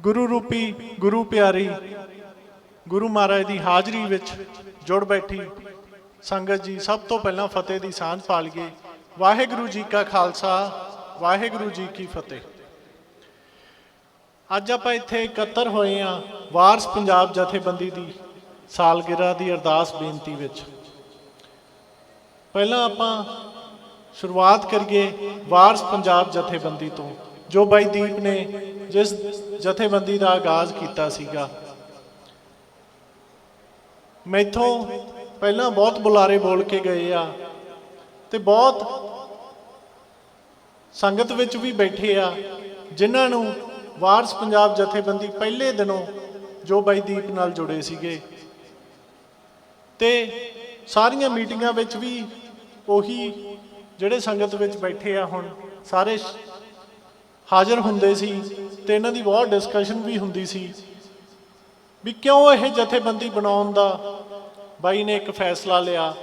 ਗੁਰੂ ਰੂਪੀ, ਗੁਰੂ ਪਿਆਰੀ, ਗੁਰੂ ਮਹਾਰਾਜ ਦੀ ਹਾਜ਼ਰੀ ਵਿੱਚ ਜੁੜ ਬੈਠੀ ਸੰਗਤ ਜੀ, ਸਭ ਤੋਂ ਪਹਿਲਾਂ ਫਤਿਹ ਦੀ ਸਾਂਝ ਪਾ ਲਈਏ ਵਾਹਿਗੁਰੂ ਜੀ ਕਾ ਖਾਲਸਾ, ਵਾਹਿਗੁਰੂ ਜੀ ਕੀ ਫਤਿਹ। ਅੱਜ ਆਪਾਂ ਇੱਥੇ ਇਕੱਤਰ ਹੋਏ ਆ ਵਾਰਸ ਪੰਜਾਬ ਜਥੇਬੰਦੀ ਦੀ ਸਾਲਗਿਰਾ ਦੀ ਅਰਦਾਸ ਬੇਨਤੀ ਵਿੱਚ। ਪਹਿਲਾਂ ਆਪਾਂ ਸ਼ੁਰੂਆਤ ਕਰੀਏ ਵਾਰਸ ਪੰਜਾਬ ਜਥੇਬੰਦੀ ਤੋਂ। ਜੋ ਬਾਈ ਦੀਪ ਨੇ ਜਿਸ ਜਥੇਬੰਦੀ ਦਾ ਆਗਾਜ਼ ਕੀਤਾ ਸੀਗਾ। ਮੈਥੋਂ ਪਹਿਲਾਂ ਬਹੁਤ ਬੁਲਾਰੇ ਬੋਲ ਕੇ ਗਏ ਆ ਤੇ ਬਹੁਤ ਸੰਗਤ ਵਿੱਚ ਵੀ ਬੈਠੇ ਆ, ਜਿਨ੍ਹਾਂ ਨੂੰ ਵਾਰਸ ਪੰਜਾਬ ਜਥੇਬੰਦੀ ਪਹਿਲੇ ਦਿਨੋਂ ਜੋ ਬਾਈ ਦੀਪ ਨਾਲ ਜੁੜੇ ਸੀਗੇ। ਤੇ ਸਾਰੀਆਂ ਮੀਟਿੰਗਾਂ ਵਿੱਚ ਵੀ ਉਹੀ ਜਿਹੜੇ ਸੰਗਤ ਵਿੱਚ ਬੈਠੇ ਆ ਹੁਣ, ਸਾਰੇ ਹਾਜ਼ਰ ਹੁੰਦੇ ਸੀ ਤੇ ਇਹਨਾਂ ਦੀ ਬਹੁਤ ਡਿਸਕਸ਼ਨ ਵੀ ਹੁੰਦੀ ਸੀ ਵੀ ਕਿਉਂ ਇਹ ਜਥੇਬੰਦੀ ਬਣਾਉਣ ਦਾ ਬਾਈ ਨੇ ਇੱਕ ਫੈਸਲਾ ਲਿਆ।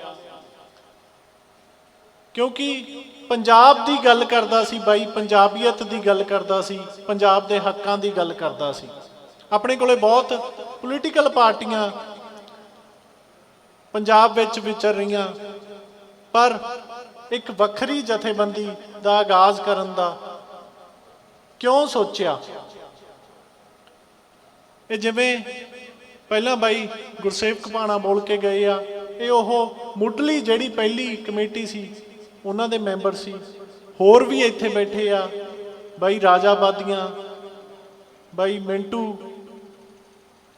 ਕਿਉਂਕਿ ਪੰਜਾਬ ਦੀ ਗੱਲ ਕਰਦਾ ਸੀ, ਬਾਈ ਪੰਜਾਬੀਅਤ ਦੀ ਗੱਲ ਕਰਦਾ ਸੀ, ਪੰਜਾਬ ਦੇ ਹੱਕਾਂ ਦੀ ਗੱਲ ਕਰਦਾ ਸੀ। ਆਪਣੇ ਕੋਲੇ ਬਹੁਤ ਪੋਲੀਟੀਕਲ ਪਾਰਟੀਆਂ ਪੰਜਾਬ ਵਿੱਚ ਵਿਚਰ ਰਹੀਆਂ, ਪਰ ਇੱਕ ਵੱਖਰੀ ਜਥੇਬੰਦੀ ਦਾ ਆਗਾਜ਼ ਕਰਨ ਦਾ ਕਿਉਂ ਸੋਚਿਆ? ਇਹ ਜਿਵੇਂ ਪਹਿਲਾਂ ਬਾਈ ਗੁਰਸੇਵ ਕਪਾਣਾ ਬੋਲ ਕੇ ਗਏ ਆ, ਇਹ ਉਹ ਮੁੱਢਲੀ ਜਿਹੜੀ ਪਹਿਲੀ ਕਮੇਟੀ ਸੀ, ਉਹਨਾਂ ਦੇ ਮੈਂਬਰ ਸੀ। ਹੋਰ ਵੀ ਇੱਥੇ ਬੈਠੇ ਆ, ਬਾਈ ਰਾਜਾ ਬਾਦੀਆਂ, ਬਾਈ ਮਿੰਟੂ,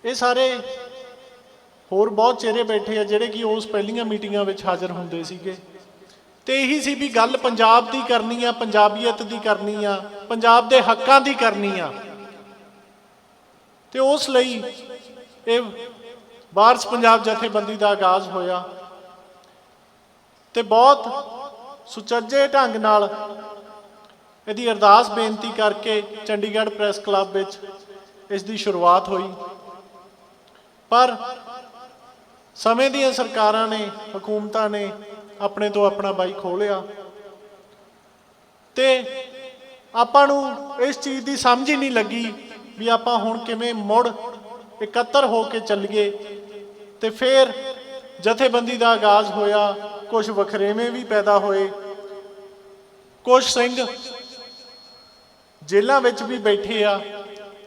ਇਹ ਸਾਰੇ ਹੋਰ ਬਹੁਤ ਚਿਹਰੇ ਬੈਠੇ ਆ ਜਿਹੜੇ ਕਿ ਉਸ ਪਹਿਲੀਆਂ ਮੀਟਿੰਗਾਂ ਵਿੱਚ ਹਾਜ਼ਰ ਹੁੰਦੇ ਸੀਗੇ। ਤੇ ਇਹੀ ਸੀ ਵੀ ਗੱਲ ਪੰਜਾਬ ਦੀ ਕਰਨੀ ਆ, ਪੰਜਾਬੀਅਤ ਦੀ ਕਰਨੀ ਆ, ਪੰਜਾਬ ਦੇ ਹੱਕਾਂ ਦੀ ਕਰਨੀ ਆ। ਤੇ ਉਸ ਲਈ ਇਹ ਬਾਰਸ ਪੰਜਾਬ ਜਥੇਬੰਦੀ ਦਾ ਆਗਾਜ਼ ਹੋਇਆ ਤੇ ਬਹੁਤ ਸੁਚੱਜੇ ਢੰਗ ਨਾਲ ਇਹਦੀ ਅਰਦਾਸ ਬੇਨਤੀ ਕਰਕੇ ਚੰਡੀਗੜ੍ਹ ਪ੍ਰੈਸ ਕਲੱਬ ਵਿੱਚ ਇਸ ਦੀ ਸ਼ੁਰੂਆਤ ਹੋਈ। ਪਰ ਸਮੇਂ ਦੀਆਂ ਸਰਕਾਰਾਂ ਨੇ, ਹਕੂਮਤਾਂ ਨੇ ਆਪਣੇ ਤੋਂ ਆਪਣਾ ਬਾਈ ਖੋਲਿਆ। ਤੇ ਆਪਾਂ ਨੂੰ ਇਸ ਚੀਜ਼ ਦੀ ਸਮਝ ਹੀ ਨਹੀਂ ਲੱਗੀ ਵੀ ਆਪਾਂ ਹੁਣ ਕਿਵੇਂ ਮੁੜ ਇਕੱਤਰ ਹੋ ਕੇ ਚੱਲੀਏ। ਤੇ ਫਿਰ ਜਥੇਬੰਦੀ ਦਾ ਆਗਾਜ਼ ਹੋਇਆ ਕੁਝ ਵਖਰੇਵੇਂ ਵੀ ਪੈਦਾ ਹੋਏ। ਕੁਝ ਸਿੰਘ ਜੇਲ੍ਹਾਂ ਵਿੱਚ ਵੀ ਬੈਠੇ ਆ।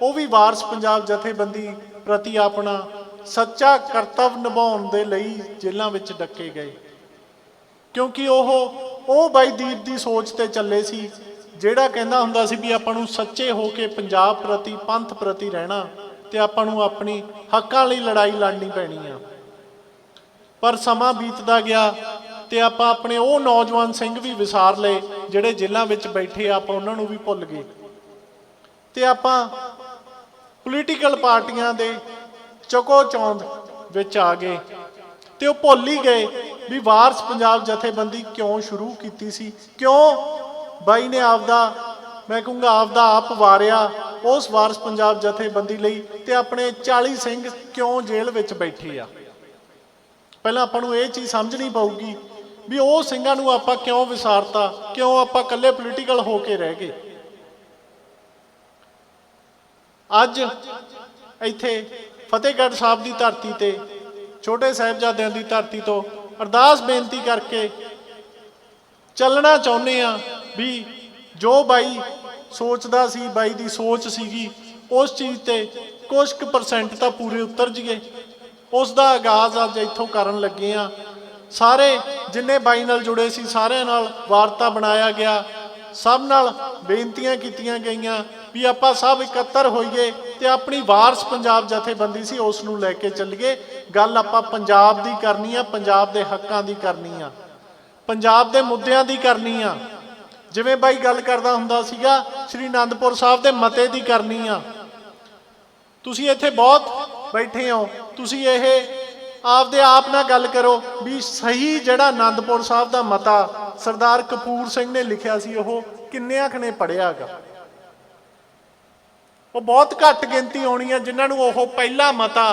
ਉਹ ਵੀ ਵਾਰਸ ਪੰਜਾਬ ਜਥੇਬੰਦੀ ਪ੍ਰਤੀ ਆਪਣਾ ਸੱਚਾ ਕਰਤੱਵ ਨਿਭਾਉਣ ਦੇ ਲਈ ਜੇਲ੍ਹਾਂ ਵਿੱਚ ਡੱਕੇ ਗਏ। ਕਿਉਂਕਿ ਉਹ ਉਹ ਬਾਈ ਦੀਪ ਦੀ ਸੋਚ ਤੇ ਚੱਲੇ ਸੀ, ਜਿਹੜਾ ਕਹਿੰਦਾ ਹੁੰਦਾ ਸੀ ਵੀ ਆਪਾਂ ਨੂੰ ਸੱਚੇ ਹੋ ਕੇ ਪੰਜਾਬ ਪ੍ਰਤੀ, ਪੰਥ ਪ੍ਰਤੀ ਰਹਿਣਾ ਤੇ ਆਪਾਂ ਨੂੰ ਆਪਣੀ ਹੱਕਾਂ ਲਈ ਲੜਾਈ ਲੜਨੀ ਪੈਣੀ ਆ। ਪਰ ਸਮਾਂ ਬੀਤਦਾ ਗਿਆ ਤੇ ਆਪਾਂ ਆਪਣੇ ਉਹ ਨੌਜਵਾਨ ਸਿੰਘ ਵੀ ਵਿਸਾਰ ਲਏ, ਜਿਹੜੇ ਜੇਲ੍ਹਾਂ ਵਿੱਚ ਬੈਠੇ ਆਪਾਂ ਉਹਨਾਂ ਨੂੰ ਵੀ ਭੁੱਲ ਗਏ। ਤੇ ਆਪਾਂ ਪੋਲੀਟੀਕਲ ਪਾਰਟੀਆਂ ਦੇ ਚਕੋ ਚੌਂਦ ਵਿੱਚ ਆ ਗਏ ਤੇ ਉਹ ਭੁੱਲ ਹੀ ਗਏ ਵੀ ਵਾਰਸ ਪੰਜਾਬ ਜਥੇਬੰਦੀ ਕਿਉਂ ਸ਼ੁਰੂ ਕੀਤੀ ਸੀ? ਕਿਉਂ ਬਾਈ ਨੇ ਆਪਦਾ, ਮੈਂ ਕਹੂੰਗਾ ਆਪਦਾ ਆਪ ਵਾਰਿਆ ਉਸ ਵਾਰਸ ਪੰਜਾਬ ਜਥੇਬੰਦੀ ਲਈ ਤੇ ਆਪਣੇ 40 ਸਿੰਘ ਕਿਉਂ ਜੇਲ੍ਹ ਵਿੱਚ ਬੈਠੇ ਆ? ਪਹਿਲਾਂ ਆਪਾਂ ਨੂੰ ਇਹ ਚੀਜ਼ ਸਮਝਣੀ ਪਊਗੀ ਵੀ ਉਹ ਸਿੰਘਾਂ ਨੂੰ ਆਪਾਂ ਕਿਉਂ ਵਿਸਾਰਤਾ? ਕਿਉਂ ਆਪਾਂ ਇਕੱਲੇ ਪੋਲੀਟੀਕਲ ਹੋ ਕੇ ਰਹਿ ਗਏ? ਅੱਜ ਇੱਥੇ ਫਤਿਹਗੜ੍ਹ ਸਾਹਿਬ ਦੀ ਧਰਤੀ ਤੇ, ਛੋਟੇ ਸਾਹਿਬਜ਼ਾਦਿਆਂ ਦੀ ਧਰਤੀ ਤੋਂ ਅਰਦਾਸ ਬੇਨਤੀ ਕਰਕੇ ਚੱਲਣਾ ਚਾਹੁੰਦੇ ਆ ਵੀ ਜੋ ਬਾਈ ਸੋਚਦਾ ਸੀ, ਬਾਈ ਦੀ ਸੋਚ ਸੀਗੀ, ਉਸ ਚੀਜ਼ ਤੇ ਕੁਝ ਕੁ ਪਰਸੈਂਟ ਤਾਂ ਪੂਰੇ ਉਤਰ ਜੀਏ ਉਸ ਦਾ ਆਗਾਜ਼ ਅੱਜ ਇੱਥੋਂ ਕਰਨ ਲੱਗੇ ਆ ਸਾਰੇ ਜਿੰਨੇ ਬਾਈ ਨਾਲ ਜੁੜੇ ਸੀ, ਸਾਰਿਆਂ ਨਾਲ ਵਾਰਤਾ ਬਣਾਇਆ ਗਿਆ। ਸਭ ਨਾਲ ਬੇਨਤੀਆਂ ਕੀਤੀਆਂ ਗਈਆਂ। ਵੀ ਆਪਾਂ ਸਭ ਇਕੱਤਰ ਹੋਈਏ ਤੇ ਆਪਣੀ ਵਾਰਸ ਪੰਜਾਬ ਜਥੇਬੰਦੀ ਸੀ, ਉਸ ਨੂੰ ਲੈ ਕੇ ਚੱਲੀਏ। ਗੱਲ ਆਪਾਂ ਪੰਜਾਬ ਦੀ ਕਰਨੀ ਆ, ਪੰਜਾਬ ਦੇ ਹੱਕਾਂ ਦੀ ਕਰਨੀ ਆ। ਪੰਜਾਬ ਦੇ ਮੁੱਦਿਆਂ ਦੀ ਕਰਨੀ ਆ। ਜਿਵੇਂ ਬਾਈ ਗੱਲ ਕਰਦਾ ਹੁੰਦਾ ਸੀਗਾ, ਸ੍ਰੀ ਅਨੰਦਪੁਰ ਸਾਹਿਬ ਦੇ ਮਤੇ ਦੀ ਕਰਨੀ ਆ। ਤੁਸੀਂ ਇੱਥੇ ਬਹੁਤ ਬੈਠੇ ਹੋ। ਤੁਸੀਂ ਇਹ ਆਪਦੇ ਆਪ ਨਾਲ ਗੱਲ ਕਰੋ ਵੀ ਸਹੀ ਜਿਹੜਾ ਅਨੰਦਪੁਰ ਸਾਹਿਬ ਦਾ ਮਤਾ ਸਰਦਾਰ ਕਪੂਰ ਸਿੰਘ ਨੇ ਲਿਖਿਆ ਸੀ, ਉਹ ਕਿੰਨਿਆਂ ਖਣੇ ਪੜਿਆਗਾ ਉਹ ਬਹੁਤ ਘੱਟ ਗਿਣਤੀ ਹੋਣੀ ਆ, ਜਿਨ੍ਹਾਂ ਨੂੰ ਉਹ ਪਹਿਲਾ ਮਤਾ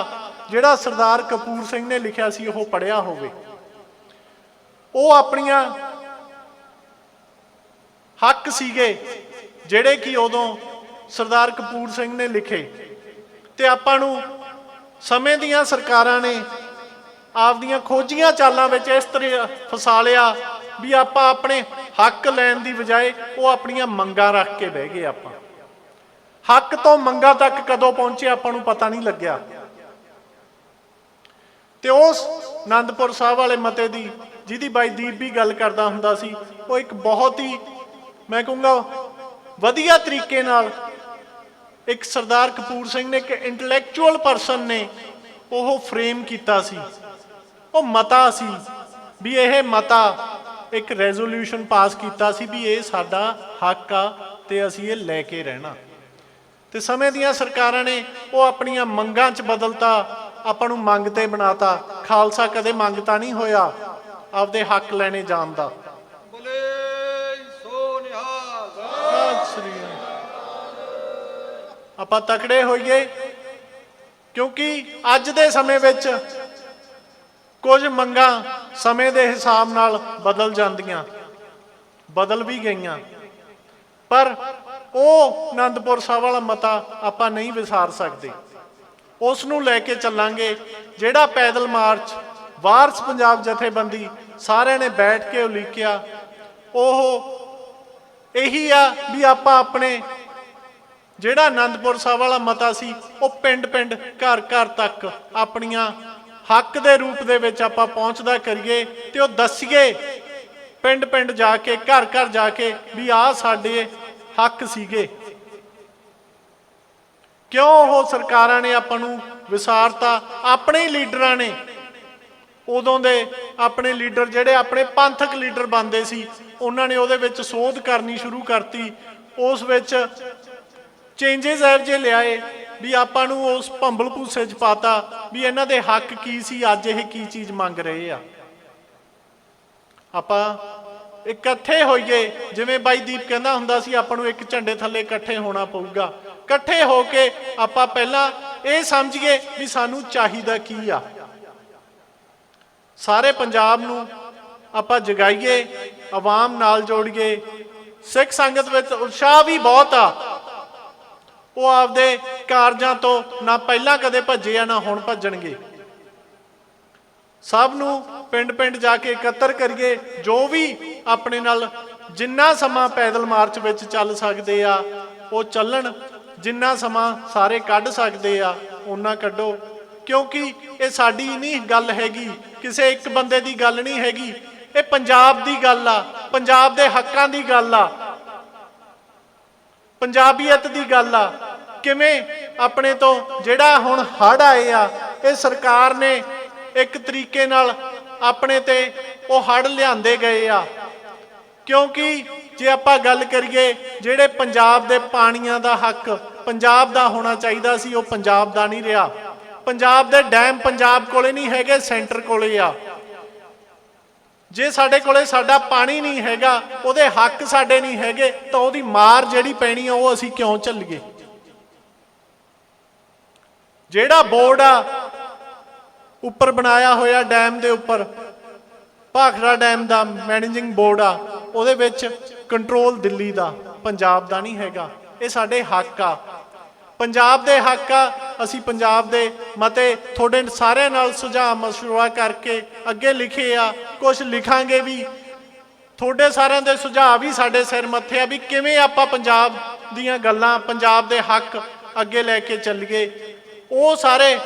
ਜਿਹੜਾ ਸਰਦਾਰ ਕਪੂਰ ਸਿੰਘ ਨੇ ਲਿਖਿਆ ਸੀ, ਉਹ ਪੜਿਆ ਹੋਵੇ। ਉਹ ਆਪਣੀਆਂ ਹੱਕ ਸੀਗੇ, ਜਿਹੜੇ ਕਿ ਉਦੋਂ ਸਰਦਾਰ ਕਪੂਰ ਸਿੰਘ ਨੇ ਲਿਖੇ। ਤੇ ਆਪਾਂ ਨੂੰ ਸਮੇਂ ਦੀਆਂ ਸਰਕਾਰਾਂ ਨੇ ਆਪਦੀਆਂ ਖੋਜੀਆਂ ਚਾਲਾਂ ਵਿੱਚ ਇਸ ਤਰ੍ਹਾਂ ਫਸਾ ਲਿਆ ਵੀ ਆਪਾਂ ਆਪਣੇ ਹੱਕ ਲੈਣ ਦੀ ਬਜਾਏ ਉਹ ਆਪਣੀਆਂ ਮੰਗਾਂ ਰੱਖ ਕੇ ਬਹਿ ਗਏ ਆਪਾਂ। ਹੱਕ ਤੋਂ ਮੰਗਾਂ ਤੱਕ ਕਦੋਂ ਪਹੁੰਚੇ ਆਪਾਂ ਨੂੰ ਪਤਾ ਨਹੀਂ ਲੱਗਿਆ। ਤੇ ਉਸ ਆਨੰਦਪੁਰ ਸਾਹਿਬ ਵਾਲੇ ਮਤੇ ਦੀ, ਜਿਹਦੀ ਬਾਈ ਦੀਪ ਵੀ ਗੱਲ ਕਰਦਾ ਹੁੰਦਾ ਸੀ, ਉਹ ਇੱਕ ਬਹੁਤ ਹੀ, ਮੈਂ ਕਹੂੰਗਾ, ਵਧੀਆ ਤਰੀਕੇ ਨਾਲ ਇੱਕ ਸਰਦਾਰ ਕਪੂਰ ਸਿੰਘ ਨੇ, ਇੱਕ ਇੰਟੈਲੈਕਚੁਅਲ ਪਰਸਨ ਨੇ, ਉਹ ਫਰੇਮ ਕੀਤਾ ਸੀ। ਉਹ ਮਤਾ ਸੀ ਵੀ ਇਹ ਮਤਾ ਇੱਕ ਰੈਜ਼ੋਲੂਸ਼ਨ ਪਾਸ ਕੀਤਾ ਸੀ ਵੀ ਇਹ ਸਾਡਾ ਹੱਕ ਆ ਤੇ ਅਸੀਂ ਇਹ ਲੈ ਕੇ ਰਹਿਣਾ। ਤੇ ਸਮੇਂ ਦੀਆਂ ਸਰਕਾਰਾਂ ਨੇ ਉਹ ਆਪਣੀਆਂ ਮੰਗਾਂ 'ਚ ਬਦਲਤਾ ਆਪਾਂ ਨੂੰ ਮੰਗ ਤੇ ਬਣਾਤਾ। ਖਾਲਸਾ ਕਦੇ ਮੰਗਤਾ ਨਹੀਂ ਹੋਇਆ ਆਪਦੇ ਹੱਕ ਲੈਣੇ ਜਾਣ ਦਾ। ਬੋਲੇ ਸੋ ਨਿਹਾਲ। ਸਤਿ ਸ੍ਰੀ ਅਕਾਲ। ਆਪਾਂ ਤਕੜੇ ਹੋਈਏ ਕਿਉਂਕਿ ਅੱਜ ਦੇ ਸਮੇਂ ਵਿੱਚ ਕੁਝ ਮੰਗਾਂ ਸਮੇਂ ਦੇ ਹਿਸਾਬ ਨਾਲ ਬਦਲ ਜਾਂਦੀਆਂ ਬਦਲ ਵੀ ਗਈਆਂ। ਪਰ ਉਹ ਆਨੰਦਪੁਰ ਸਾਹਿਬ ਵਾਲਾ ਮਤਾ ਆਪਾਂ ਨਹੀਂ ਵਿਸਾਰ ਸਕਦੇ। ਉਸ ਨੂੰ ਲੈ ਕੇ ਚੱਲਾਂਗੇ, ਜਿਹੜਾ ਪੈਦਲ ਮਾਰਚ, ਵਾਰਸ ਪੰਜਾਬ ਜਥੇਬੰਦੀ ਸਾਰਿਆਂ ਨੇ ਬੈਠ ਕੇ ਉਲੀਕਿਆ, ਉਹ ਇਹੀ ਆ ਵੀ ਆਪਾਂ ਆਪਣੇ ਜਿਹੜਾ ਆਨੰਦਪੁਰ ਸਾਹਿਬ ਵਾਲਾ ਮਤਾ ਸੀ, ਉਹ ਪਿੰਡ-ਪਿੰਡ, ਘਰ-ਘਰ ਤੱਕ ਆਪਣੀਆਂ ਹੱਕ ਦੇ ਰੂਪ ਦੇ ਵਿੱਚ ਆਪਾਂ ਪਹੁੰਚਦਾ ਕਰੀਏ ਤੇ ਉਹ ਦੱਸੀਏ, ਪਿੰਡ-ਪਿੰਡ ਜਾ ਕੇ, ਘਰ-ਘਰ ਜਾ ਕੇ ਵੀ ਆਹ ਸਾਡੇ ਹੱਕ ਸੀਗੇ। ਕਿਉਂ ਉਹ ਸਰਕਾਰਾਂ ਨੇ ਆਪਾਂ ਨੂੰ ਵਿਸਾਰਤਾ? ਆਪਣੇ ਹੀ ਲੀਡਰਾਂ ਨੇ। ਉਦੋਂ ਦੇ ਆਪਣੇ ਲੀਡਰ ਜਿਹੜੇ ਆਪਣੇ ਪੰਥਕ ਲੀਡਰ ਬਣਦੇ ਸੀ, ਉਹਨਾਂ ਨੇ ਉਹਦੇ ਵਿੱਚ ਸੋਧ ਕਰਨੀ ਸ਼ੁਰੂ ਕਰਤੀ। ਉਸ ਵਿੱਚ ਚੇਂਜਸ ਐਵ ਜੇ ਲਿਆਏ ਵੀ ਆਪਾਂ ਨੂੰ ਉਸ ਭੰਬਲ ਭੂਸੇ 'ਚ ਪਾਤਾ ਵੀ ਇਹਨਾਂ ਦੇ ਹੱਕ ਕੀ ਸੀ, ਅੱਜ ਇਹ ਕੀ ਚੀਜ਼ ਮੰਗ ਰਹੇ ਆ। ਆਪਾਂ ਇਕੱਠੇ ਹੋਈਏ, ਜਿਵੇਂ ਬਾਈ ਦੀਪ ਕਹਿੰਦਾ ਹੁੰਦਾ ਸੀ, ਆਪਾਂ ਨੂੰ ਇੱਕ ਝੰਡੇ ਥੱਲੇ ਇਕੱਠੇ ਹੋਣਾ ਪਊਗਾ। ਇਕੱਠੇ ਹੋ ਕੇ ਆਪਾਂ ਪਹਿਲਾਂ ਇਹ ਸਮਝੀਏ ਵੀ ਸਾਨੂੰ ਚਾਹੀਦਾ ਕੀ ਆ। ਸਾਰੇ ਪੰਜਾਬ ਨੂੰ ਆਪਾਂ ਜਗਾਈਏ, ਆਵਾਮ ਨਾਲ ਜੋੜੀਏ। ਸਿੱਖ ਸੰਗਤ ਵਿੱਚ ਉਤਸ਼ਾਹ ਵੀ ਬਹੁਤ ਆ। ਉਹ ਆਪਦੇ ਕਾਰਜਾਂ ਤੋਂ ਨਾ ਪਹਿਲਾਂ ਕਦੇ ਭੱਜੇ ਆ, ਨਾ ਹੁਣ ਭੱਜਣਗੇ। ਸਭ ਨੂੰ ਪਿੰਡ-ਪਿੰਡ ਜਾ ਕੇ ਇਕੱਤਰ ਕਰੀਏ, ਜੋ ਵੀ ਆਪਣੇ ਨਾਲ ਜਿੰਨਾ ਸਮਾਂ ਪੈਦਲ ਮਾਰਚ ਵਿੱਚ ਚੱਲ ਸਕਦੇ ਆ, ਉਹ ਚੱਲਣ। ਜਿੰਨਾ ਸਮਾਂ ਸਾਰੇ ਕੱਢ ਸਕਦੇ ਆ ਉਹਨਾਂ ਕੱਢੋ। ਕਿਉਂਕਿ ਇਹ ਸਾਡੀ ਨਹੀਂ ਗੱਲ ਹੈਗੀ, ਕਿਸੇ ਇੱਕ ਬੰਦੇ ਦੀ ਗੱਲ ਨਹੀਂ ਹੈਗੀ। ਇਹ ਪੰਜਾਬ ਦੀ ਗੱਲ ਆ, ਪੰਜਾਬ ਦੇ ਹੱਕਾਂ ਦੀ ਗੱਲ ਆ। ਪੰਜਾਬੀਅਤ ਦੀ ਗੱਲ ਆ। ਕਿਵੇਂ ਆਪਣੇ ਤੋਂ ਜਿਹੜਾ ਹੁਣ ਹੜ ਆਏ ਆ, ਇਹ ਸਰਕਾਰ ਨੇ ਇੱਕ ਤਰੀਕੇ ਨਾਲ ਆਪਣੇ ਤੇ ਉਹ ਹੜ ਲਿਆਂਦੇ ਗਏ ਆ। ਕਿਉਂਕਿ ਜੇ ਆਪਾਂ ਗੱਲ ਕਰੀਏ ਜਿਹੜੇ ਪੰਜਾਬ ਦੇ ਪਾਣੀਆਂ ਦਾ ਹੱਕ ਪੰਜਾਬ ਦਾ ਹੋਣਾ ਚਾਹੀਦਾ ਸੀ, ਉਹ ਪੰਜਾਬ ਦਾ ਨਹੀਂ ਰਿਹਾ। ਪੰਜਾਬ ਦੇ ਡੈਮ ਪੰਜਾਬ ਕੋਲੇ ਨਹੀਂ ਹੈਗੇ, ਸੈਂਟਰ ਕੋਲੇ ਆ। ਜੇ ਸਾਡੇ ਕੋਲੇ ਸਾਡਾ ਪਾਣੀ ਨਹੀਂ ਹੈਗਾ, ਉਹਦੇ ਹੱਕ ਸਾਡੇ ਨਹੀਂ ਹੈਗੇ, ਤਾਂ ਉਹਦੀ ਮਾਰ ਜਿਹੜੀ ਪੈਣੀ ਆ, ਉਹ ਅਸੀਂ ਕਿਉਂ ਝੱਲੀਏ? ਜਿਹੜਾ ਬੋਰਡ ਆ, ਉੱਪਰ ਬਣਾਇਆ ਹੋਇਆ ਡੈਮ ਦੇ ਉੱਪਰ, ਭਾਖੜਾ ਡੈਮ ਦਾ ਮੈਨੇਜਿੰਗ ਬੋਰਡ ਆ ਉਹਦੇ ਵਿੱਚ ਕੰਟਰੋਲ ਦਿੱਲੀ ਦਾ, ਪੰਜਾਬ ਦਾ ਨਹੀਂ ਹੈਗਾ। ਇਹ ਸਾਡੇ ਹੱਕ ਆ। ਪੰਜਾਬ ਦੇ ਹੱਕ ਆ, ਅਸੀਂ ਪੰਜਾਬ ਦੇ ਮਤੇ ਤੁਹਾਡੇ ਸਾਰਿਆਂ ਨਾਲ ਸੁਝਾਅ ਮਸ਼ਵਰਾ ਕਰਕੇ ਅੱਗੇ ਲਿਖੇ ਆ। ਕੁਝ ਲਿਖਾਂਗੇ ਵੀ। ਤੁਹਾਡੇ ਸਾਰਿਆਂ ਦੇ ਸੁਝਾਅ ਵੀ ਸਾਡੇ ਸਿਰ ਮੱਥੇ ਆ ਵੀ ਕਿਵੇਂ ਆਪਾਂ ਪੰਜਾਬ ਦੀਆਂ ਗੱਲਾਂ, ਪੰਜਾਬ ਦੇ ਹੱਕ ਅੱਗੇ ਲੈ ਕੇ ਚੱਲੀਏ। ਉਹ ਸਾਰੇ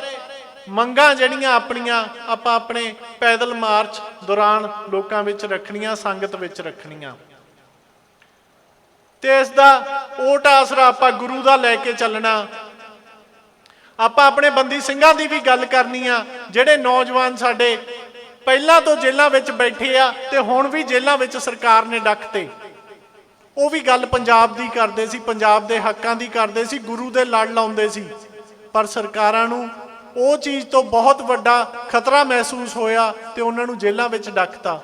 ਮੰਗਾਂ ਜਿਹੜੀਆਂ ਆਪਣੀਆਂ, ਆਪਾਂ ਆਪਣੇ ਪੈਦਲ ਮਾਰਚ ਦੌਰਾਨ ਲੋਕਾਂ ਵਿੱਚ ਰੱਖਣੀਆਂ, ਸੰਗਤ ਵਿੱਚ ਰੱਖਣੀਆਂ। ਤੇ ਇਸ ਦਾ ਓਟ ਆਸਰਾ ਆਪਾਂ ਗੁਰੂ ਦਾ ਲੈ ਕੇ ਚੱਲਣਾ। ਆਪਾਂ ਆਪਣੇ ਬੰਦੀ ਸਿੰਘਾਂ ਦੀ ਵੀ ਗੱਲ ਕਰਨੀ ਆ, ਜਿਹੜੇ ਨੌਜਵਾਨ ਸਾਡੇ ਪਹਿਲਾਂ ਤੋਂ ਜੇਲ੍ਹਾਂ ਵਿੱਚ ਬੈਠੇ ਆ ਤੇ ਹੁਣ ਵੀ ਜੇਲ੍ਹਾਂ ਵਿੱਚ ਸਰਕਾਰ ਨੇ ਡੱਕਤੇ ਉਹ ਵੀ ਗੱਲ ਪੰਜਾਬ ਦੀ ਕਰਦੇ ਸੀ, ਪੰਜਾਬ ਦੇ ਹੱਕਾਂ ਦੀ ਕਰਦੇ ਸੀ, ਗੁਰੂ ਦੇ ਲੜ ਲਾਉਂਦੇ ਸੀ। ਪਰ ਸਰਕਾਰਾਂ ਨੂੰ ਉਹ ਚੀਜ਼ ਤੋਂ ਬਹੁਤ ਵੱਡਾ ਖਤਰਾ ਮਹਿਸੂਸ ਹੋਇਆ ਤੇ ਉਹਨਾਂ ਨੂੰ ਜੇਲ੍ਹਾਂ ਵਿੱਚ ਡੱਕਤਾ।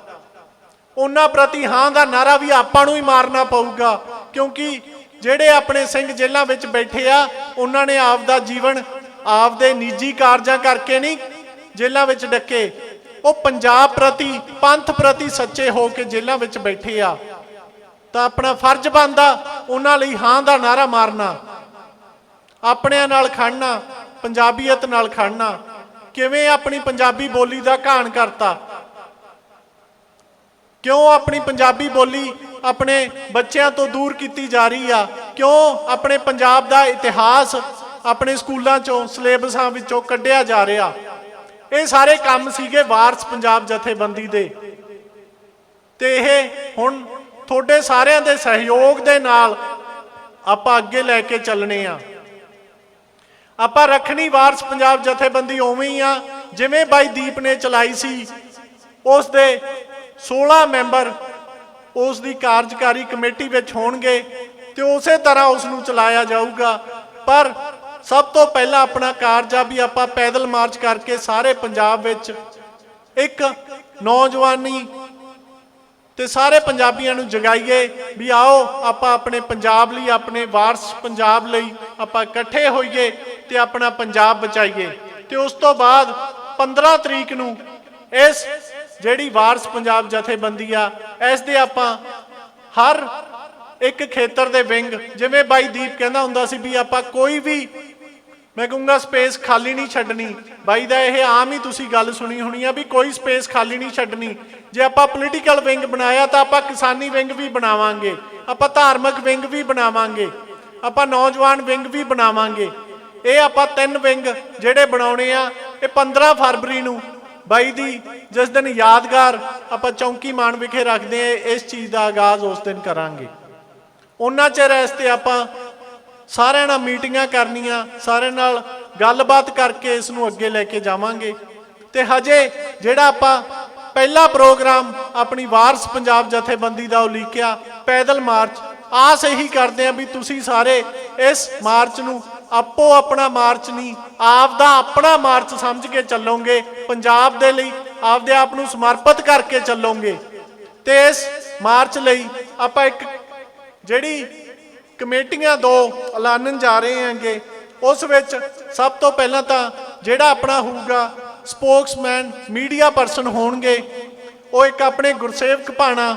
ਉਹਨਾਂ ਪ੍ਰਤੀ ਹਾਂ ਦਾ ਨਾਰਾ ਵੀ ਆਪਾਂ ਨੂੰ ਹੀ ਮਾਰਨਾ ਪਊਗਾ, ਕਿਉਂਕਿ ਜਿਹੜੇ ਆਪਣੇ ਸਿੰਘ ਜੇਲ੍ਹਾਂ ਵਿੱਚ ਬੈਠੇ ਆ, ਉਹਨਾਂ ਨੇ ਆਪ ਦਾ ਜੀਵਨ ਆਪਦੇ ਨਿੱਜੀ ਕਾਰਜਾਂ ਕਰਕੇ ਨਹੀਂ ਜੇਲ੍ਹਾਂ ਵਿੱਚ ਡੱਕੇ। ਉਹ ਪੰਜਾਬ ਪ੍ਰਤੀ, ਪੰਥ ਪ੍ਰਤੀ ਸੱਚੇ ਹੋ ਕੇ ਜੇਲ੍ਹਾਂ ਵਿੱਚ ਬੈਠੇ ਆ। ਤਾਂ ਆਪਣਾ ਫਰਜ਼ ਬਣਦਾ ਉਹਨਾਂ ਲਈ ਹਾਂ ਦਾ ਨਾਰਾ ਮਾਰਨਾ। ਆਪਣਿਆਂ ਨਾਲ ਖੜਨਾ ਪੰਜਾਬੀਅਤ ਨਾਲ ਖੜਨਾ। ਕਿਵੇਂ ਆਪਣੀ ਪੰਜਾਬੀ ਬੋਲੀ ਦਾ ਘਾਣ ਕਰਤਾ? ਕਿਉਂ ਆਪਣੀ ਪੰਜਾਬੀ ਬੋਲੀ ਆਪਣੇ ਬੱਚਿਆਂ ਤੋਂ ਦੂਰ ਕੀਤੀ ਜਾ ਰਹੀ ਆ? ਕਿਉਂ ਆਪਣੇ ਪੰਜਾਬ ਦਾ ਇਤਿਹਾਸ ਆਪਣੇ ਸਕੂਲਾਂ ਚੋਂ, ਸਿਲੇਬਸਾਂ ਵਿੱਚੋਂ ਕੱਢਿਆ ਜਾ ਰਿਹਾ? ਇਹ ਸਾਰੇ ਕੰਮ ਸੀਗੇ ਵਾਰਸ ਪੰਜਾਬ ਜਥੇਬੰਦੀ ਦੇ। ਤੇ ਇਹ ਹੁਣ ਤੁਹਾਡੇ ਸਾਰਿਆਂ ਦੇ ਸਹਿਯੋਗ ਦੇ ਨਾਲ ਆਪਾਂ ਅੱਗੇ ਲੈ ਕੇ ਚੱਲਣੇ ਆ। ਆਪਾਂ ਰੱਖਣੀ ਵਾਰਸ ਪੰਜਾਬ ਜਥੇਬੰਦੀ ਉਵੇਂ ਹੀ ਆ, ਜਿਵੇਂ ਬਾਈ ਦੀਪ ਨੇ ਚਲਾਈ ਸੀ, ਉਸ ਦੇ 16 ਮੈਂਬਰ ਉਸ ਦੀ ਕਾਰਜਕਾਰੀ ਕਮੇਟੀ ਵਿੱਚ ਹੋਣਗੇ ਤੇ ਉਸੇ ਤਰ੍ਹਾਂ ਉਸ ਨੂੰ ਚਲਾਇਆ ਜਾਊਗਾ। ਪਰ ਸਭ ਤੋਂ ਪਹਿਲਾਂ ਆਪਣਾ ਕਾਰਜ ਆ ਵੀ ਆਪਾਂ ਪੈਦਲ ਮਾਰਚ ਕਰਕੇ ਸਾਰੇ ਪੰਜਾਬ ਵਿੱਚ ਇੱਕ ਨੌਜਵਾਨੀ ਤੇ ਸਾਰੇ ਪੰਜਾਬੀਆਂ ਨੂੰ ਜਗਾਈਏ ਵੀ ਆਓ ਆਪਾਂ ਆਪਣੇ ਪੰਜਾਬ ਲਈ, ਆਪਣੇ ਵਾਰਸ ਪੰਜਾਬ ਲਈ ਆਪਾਂ ਇਕੱਠੇ ਹੋਈਏ ਤੇ ਆਪਣਾ ਪੰਜਾਬ ਬਚਾਈਏ। ਤੇ ਉਸ ਤੋਂ ਬਾਅਦ 15 ਤਰੀਕ ਨੂੰ ਇਸ ਜਿਹੜੀ ਵਾਰਸ ਪੰਜਾਬ ਜਥੇਬੰਦੀ ਆ ਇਸ ਦੇ ਆਪਾਂ ਹਰ ਇੱਕ ਖੇਤਰ ਦੇ ਵਿੰਗ, ਜਿਵੇਂ ਬਾਈ ਦੀਪ ਕਹਿੰਦਾ ਹੁੰਦਾ ਸੀ ਵੀ ਆਪਾਂ ਕੋਈ ਵੀ ਮੈਂ ਕਹੂੰਗਾ ਸਪੇਸ ਖਾਲੀ ਨਹੀਂ ਛੱਡਣੀ। ਬਾਈ ਦਾ ਇਹ ਆਮ ਹੀ ਤੁਸੀਂ ਗੱਲ ਸੁਣੀ ਹੋਣੀ ਆ ਵੀ ਕੋਈ ਸਪੇਸ ਖਾਲੀ ਨਹੀਂ ਛੱਡਣੀ। ਜੇ ਆਪਾਂ ਪੋਲੀਟੀਕਲ ਵਿੰਗ ਬਣਾਇਆ ਤਾਂ ਆਪਾਂ ਕਿਸਾਨੀ ਵਿੰਗ ਵੀ ਬਣਾਵਾਂਗੇ। ਆਪਾਂ ਧਾਰਮਿਕ ਵਿੰਗ ਵੀ ਬਣਾਵਾਂਗੇ। ਆਪਾਂ ਨੌਜਵਾਨ ਵਿੰਗ ਵੀ ਬਣਾਵਾਂਗੇ। ਇਹ ਆਪਾਂ ਤਿੰਨ ਵਿੰਗ ਜਿਹੜੇ ਬਣਾਉਣੇ ਆ, ਇਹ 15 ਫਰਵਰੀ ਨੂੰ। ਬਾਈ ਦੀ ਜਿਸ ਦਿਨ ਯਾਦਗਾਰ ਆਪਾਂ ਚੌਂਕੀ ਮਾਨ ਵਿਖੇ ਰੱਖਦੇ ਆ, ਇਸ ਚੀਜ਼ ਦਾ ਆਗਾਜ਼ ਉਸ ਦਿਨ ਕਰਾਂਗੇ। ਉਹਨਾਂ ਚਿਰ ਇਸ ਤੇ ਆਪਾਂ ਸਾਰਿਆਂ ਨਾਲ ਮੀਟਿੰਗਾਂ ਕਰਨੀਆਂ, ਸਾਰਿਆਂ ਨਾਲ ਗੱਲਬਾਤ ਕਰਕੇ ਇਸ ਨੂੰ ਅੱਗੇ ਲੈ ਕੇ ਜਾਵਾਂਗੇ। ਤੇ ਹਜੇ ਜਿਹੜਾ ਆਪਾਂ ਪਹਿਲਾ ਪ੍ਰੋਗਰਾਮ ਆਪਣੀ ਵਾਰਸ ਪੰਜਾਬ ਜਥੇਬੰਦੀ ਦਾ ਉਲੀਕਿਆ, ਪੈਦਲ ਮਾਰਚ, ਆਸ ਇਹੀ ਕਰਦੇ ਆ ਵੀ ਤੁਸੀਂ ਸਾਰੇ ਇਸ ਮਾਰਚ ਨੂੰ ਆਪੋ ਆਪਣਾ ਮਾਰਚ ਨਹੀਂ ਆਪ ਦਾ ਆਪਣਾ ਮਾਰਚ ਸਮਝ ਕੇ ਚੱਲੋਗੇ, ਪੰਜਾਬ ਦੇ ਲਈ ਆਪਦੇ ਆਪ ਨੂੰ ਸਮਰਪਿਤ ਕਰਕੇ ਚੱਲੋਗੇ। ਤੇ ਇਸ ਮਾਰਚ ਲਈ ਆਪਾਂ ਇੱਕ ਜਿਹੜੀ ਕਮੇਟੀਆਂ ਦੋ ਐਲਾਨਣ ਜਾ ਰਹੇ ਹਾਂਗੇ। ਉਸ ਵਿੱਚ ਸਭ ਤੋਂ ਪਹਿਲਾਂ ਤਾਂ ਜਿਹੜਾ ਆਪਣਾ ਹੋਊਗਾ ਸਪੋਕਸਮੈਨ, ਮੀਡੀਆ ਪਰਸਨ ਹੋਣਗੇ। ਉਹ ਇੱਕ ਆਪਣੇ ਗੁਰਸੇਵਕ ਭਾਣਾ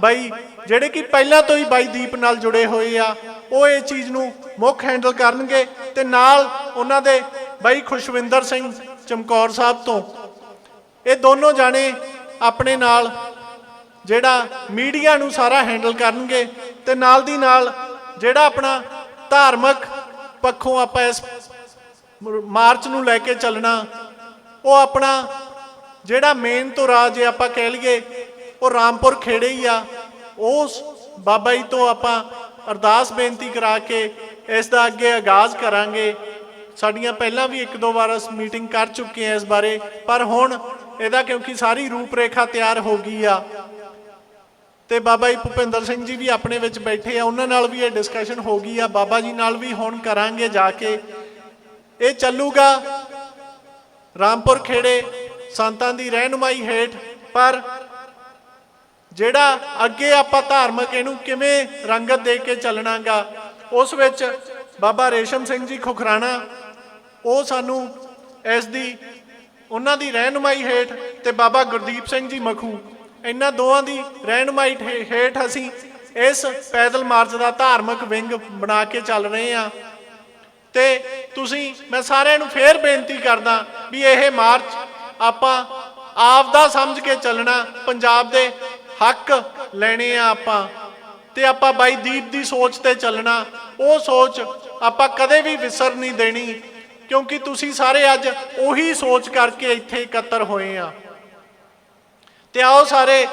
ਬਾਈ, ਜਿਹੜੇ ਕਿ ਪਹਿਲਾਂ ਤੋਂ ਹੀ ਬਾਈ ਦੀਪ ਨਾਲ ਜੁੜੇ ਹੋਏ ਆ। ਉਹ ਇਹ ਚੀਜ਼ ਨੂੰ ਮੁੱਖ ਹੈਂਡਲ ਕਰਨਗੇ ਤੇ ਨਾਲ ਉਹਨਾਂ ਦੇ ਬਾਈ ਖੁਸ਼ਵਿੰਦਰ ਸਿੰਘ ਚਮਕੌਰ ਸਾਹਿਬ ਤੋਂ। ਇਹ ਦੋਨੋਂ ਜਾਣੇ ਆਪਣੇ ਨਾਲ ਜਿਹੜਾ ਮੀਡੀਆ ਨੂੰ ਸਾਰਾ ਹੈਂਡਲ ਕਰਨਗੇ ਤੇ ਨਾਲ ਦੀ ਨਾਲ ਜਿਹੜਾ ਆਪਣਾ ਧਾਰਮਿਕ ਪੱਖੋਂ ਆਪਾਂ ਇਸ ਮਾਰਚ ਨੂੰ ਲੈ ਕੇ ਚੱਲਣਾ, ਉਹ ਆਪਣਾ ਜਿਹੜਾ ਮੇਨ ਧੁਰਾ ਜੇ ਆਪਾਂ ਕਹਿ ਲਈਏ, ਉਹ ਰਾਮਪੁਰ ਖੇੜੇ ਹੀ ਆ। ਉਸ ਬਾਬਾ ਜੀ ਤੋਂ ਆਪਾਂ ਅਰਦਾਸ ਬੇਨਤੀ ਕਰਾ ਕੇ ਇਸ ਦਾ ਅੱਗੇ ਆਗਾਜ਼ ਕਰਾਂਗੇ। ਸਾਡੀਆਂ ਪਹਿਲਾਂ ਵੀ ਇੱਕ ਦੋ ਵਾਰ ਅਸੀਂ ਮੀਟਿੰਗ ਕਰ ਚੁੱਕੇ ਹਾਂ ਇਸ ਬਾਰੇ, ਪਰ ਹੁਣ ਇਹਦਾ ਕਿਉਂਕਿ ਸਾਰੀ ਰੂਪਰੇਖਾ ਤਿਆਰ ਹੋ ਗਈ ਆ ਤੇ ਬਾਬਾ ਜੀ ਭੁਪਿੰਦਰ ਸਿੰਘ ਜੀ ਵੀ ਆਪਣੇ ਵਿੱਚ ਬੈਠੇ ਆ, ਉਹਨਾਂ ਨਾਲ ਵੀ ਇਹ ਡਿਸਕਸ਼ਨ ਹੋ ਗਈ ਆ। ਬਾਬਾ ਜੀ ਨਾਲ ਵੀ ਹੁਣ ਕਰਾਂਗੇ ਜਾ ਕੇ। ਇਹ ਚੱਲੂਗਾ ਰਾਮਪੁਰ ਖੇੜੇ, ਸੰਤਾਂ ਦੀ ਰਹਿਨੁਮਾਈ ਹੇਠ। ਪਰ ਜਿਹੜਾ ਅੱਗੇ ਆਪਾਂ ਧਾਰਮਿਕ ਇਹਨੂੰ ਕਿਵੇਂ ਰੰਗਤ ਦੇ ਕੇ ਚੱਲਣਾਗਾ, ਉਸ ਵਿੱਚ ਬਾਬਾ ਰੇਸ਼ਮ ਸਿੰਘ ਜੀ ਖੁਖਰਾਣਾ, ਉਹ ਸਾਨੂੰ ਇਸ ਦੀ, ਉਹਨਾਂ ਦੀ ਰਹਿਨੁਮਾਈ ਹੇਠ ਤੇ ਬਾਬਾ ਗੁਰਦੀਪ ਸਿੰਘ ਜੀ ਮਖੂ। ਇਹਨਾਂ ਦੋਵਾਂ ਦੀ ਰਹਿਨੁਮਾਈ ਹੇ- ਹੇਠ ਅਸੀਂ ਇਸ ਪੈਦਲ ਮਾਰਚ ਦਾ ਧਾਰਮਿਕ ਵਿੰਗ ਬਣਾ ਕੇ ਚੱਲ ਰਹੇ ਹਾਂ। ਤੇ ਤੁਸੀਂ, ਮੈਂ ਸਾਰਿਆਂ ਨੂੰ ਫੇਰ ਬੇਨਤੀ ਕਰਦਾ ਵੀ ਇਹ ਮਾਰਚ ਆਪਾਂ ਆਪ ਦਾ ਸਮਝ ਕੇ ਚੱਲਣਾ, ਪੰਜਾਬ ਦੇ ਹੱਕ ਲੈਣੇ ਆ ਆਪਾਂ। ਤੇ ਆਪਾਂ ਬਾਈ ਦੀਪ ਦੀ ਸੋਚ ਤੇ ਚੱਲਣਾ, ਉਹ ਸੋਚ ਆਪਾਂ ਕਦੇ ਵੀ ਵਿਸਰ ਨਹੀਂ ਦੇਣੀ, ਕਿਉਂਕਿ ਤੁਸੀਂ ਸਾਰੇ ਅੱਜ ਉਹੀ ਸੋਚ ਕਰਕੇ ਇੱਥੇ ਇਕੱਤਰ ਹੋਏ ਆ। ਤੇ ਆਓ ਸਾਰੇ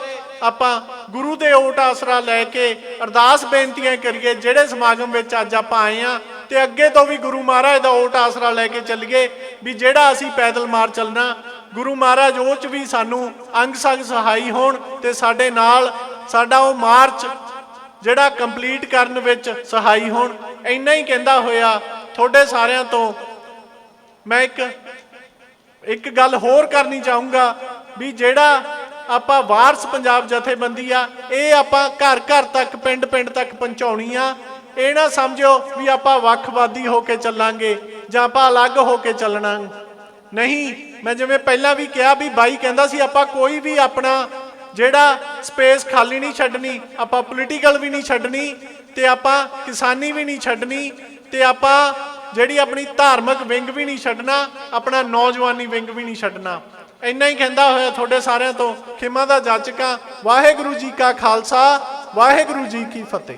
ਆਪਾਂ ਗੁਰੂ ਦੇ ਓਟ ਆਸਰਾ ਲੈ ਕੇ ਅਰਦਾਸ ਬੇਨਤੀਆਂ ਕਰੀਏ, ਜਿਹੜੇ ਸਮਾਗਮ ਵਿੱਚ ਅੱਜ ਆਪਾਂ ਆਏ ਆ ਤੇ ਅੱਗੇ ਤੋਂ ਵੀ ਗੁਰੂ ਮਹਾਰਾਜ ਦਾ ਓਟ ਆਸਰਾ ਲੈ ਕੇ ਚੱਲੀਏ, ਵੀ ਜਿਹੜਾ ਅਸੀਂ ਪੈਦਲ ਮਾਰ ਚੱਲਣਾ, ਗੁਰੂ ਮਹਾਰਾਜ ਉਹ ਚ ਵੀ ਸਾਨੂੰ ਅੰਗ ਸੰਗ ਸਹਾਈ ਹੋਣ ਤੇ ਸਾਡੇ ਨਾਲ ਸਾਡਾ ਉਹ ਮਾਰਚ ਜਿਹੜਾ ਕੰਪਲੀਟ ਕਰਨ ਵਿੱਚ ਸਹਾਈ ਹੋਣ। ਇੰਨਾ ਹੀ ਕਹਿੰਦਾ ਹੋਇਆ ਤੁਹਾਡੇ ਸਾਰਿਆਂ ਤੋਂ। ਮੈਂ ਇੱਕ ਇੱਕ ਗੱਲ ਹੋਰ ਕਰਨੀ ਚਾਹੂੰਗਾ ਵੀ ਜਿਹੜਾ ਆਪਾਂ ਵਾਰਸ ਪੰਜਾਬ ਜਥੇਬੰਦੀ ਆ, ਇਹ ਆਪਾਂ ਘਰ ਘਰ ਤੱਕ, ਪਿੰਡ ਪਿੰਡ ਤੱਕ ਪਹੁੰਚਾਉਣੀ ਆ। ਇਹ ਨਾ ਸਮਝਿਓ ਵੀ ਆਪਾਂ ਵੱਖਵਾਦੀ ਹੋ ਕੇ ਚੱਲਾਂਗੇ ਜਾਂ ਆਪਾਂ ਅਲੱਗ ਹੋ ਕੇ ਚੱਲਣਾ। ਨਹੀਂ, ਮੈਂ ਜਿਵੇਂ ਪਹਿਲਾਂ ਵੀ ਕਿਹਾ ਵੀ ਬਾਈ ਕਹਿੰਦਾ ਸੀ ਆਪਾਂ ਕੋਈ ਵੀ ਆਪਣਾ ਜਿਹੜਾ ਸਪੇਸ ਖਾਲੀ ਨਹੀਂ ਛੱਡਣੀ, ਆਪਾਂ ਪੋਲੀਟੀਕਲ ਵੀ ਨਹੀਂ ਛੱਡਣੀ ਤੇ ਆਪਾਂ ਕਿਸਾਨੀ ਵੀ ਨਹੀਂ ਛੱਡਣੀ ਤੇ ਆਪਾਂ ਜਿਹੜੀ ਆਪਣੀ ਧਾਰਮਿਕ ਵਿੰਗ ਵੀ ਨਹੀਂ ਛੱਡਣਾ, ਆਪਣਾ ਨੌਜਵਾਨੀ ਵਿੰਗ ਵੀ ਨਹੀਂ ਛੱਡਣਾ। ਇੰਨਾ ਹੀ ਕਹਿੰਦਾ ਹੋਇਆ ਤੁਹਾਡੇ ਸਾਰਿਆਂ ਤੋਂ, ਖਿਮਾ ਦਾ ਜਾਚਕਾਂ, ਵਾਹਿਗੁਰੂ ਜੀ ਕਾ ਖਾਲਸਾ, ਵਾਹਿਗੁਰੂ ਜੀ ਕੀ ਫਤਿਹ।